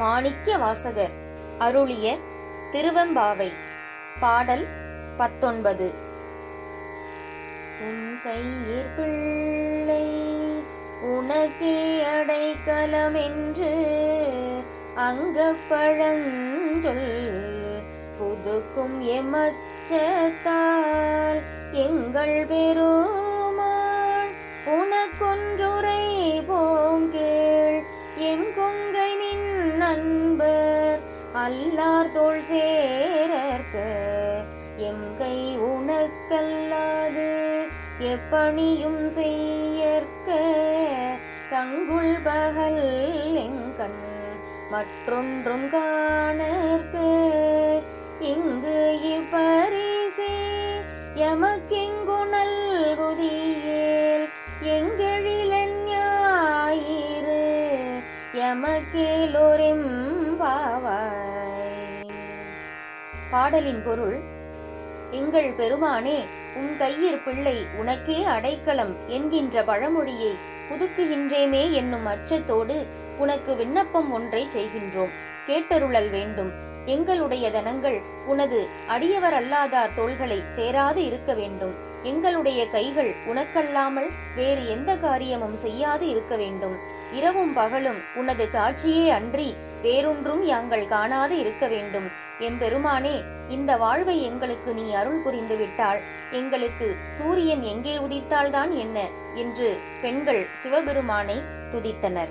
மாணிக்க வாசகர் அருளிய திருவெம்பாவை பாடல் பத்தொன்பது. உன் கையிற் பிள்ளை உனக்கே அடைக்கலம் என்று அங்கப்பழஞ்சொல் புதுக்கும் எமச்சத்தால் எங்கள் பெரும் என் கொங்கை நின் நண்பர் அல்லார் தோல் சேரற்க. எம் கை உனக்கல்லாது எப்பணியும் செய்யற்க. தங்குள் பகல் எங்கண் மற்றொன்றும் காணற்க. இங்கு இப்பரிசே எமக்கெங்கு எமக்கேலோரெம் பாவாய் பாடலின் பொருள் எங்கள் பெருமானே உன் கையிற் பிள்ளை உனக்கே அடைக்கலம் என்கின்ற பழமொழியை புதுக்குகின்றேமே என்னும் அச்சத்தோடு உனக்கு விண்ணப்பம் ஒன்றை செய்கின்றோம். கேட்டருளல் வேண்டும். எங்களுடைய தனங்கள் உனது அடியவர் அல்லாதார் தோள்களை சேராது இருக்க வேண்டும். எங்களுடைய கைகள் உனக்கல்லாமல் வேறு எந்த காரியமும் செய்யாது இருக்க வேண்டும். இரவும் பகலும் உனது காட்சியே அன்றி வேறொன்றும் யாங்கள் காணாது இருக்க வேண்டும். எம்பெருமானே இந்த வாழ்வை எங்களுக்கு நீ அருள் புரிந்து விட்டாள். எங்களுக்கு சூரியன் எங்கே உதித்தால்தான் என்ன? என்று பெண்கள் சிவபெருமானை துதித்தனர்.